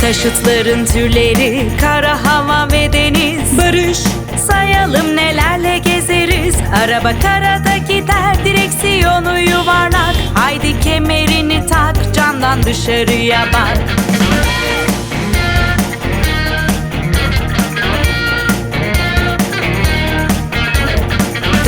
Taşıtların türleri kara hava ve deniz. Barış. Sayalım nelerle gezeriz. Araba karada gider direksiyonu yuvarlak. Haydi kemerini tak camdan dışarıya bak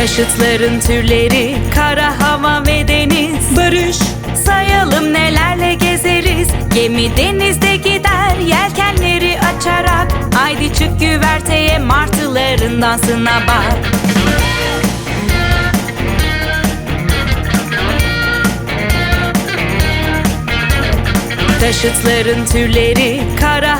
Taşıtların türleri kara hava ve deniz. Barış Sayalım nelerle gezeriz. Gemi denizde gider yelkenleri açarak. Haydi çık güverteye martıların dansına bak. Taşıtların türleri kara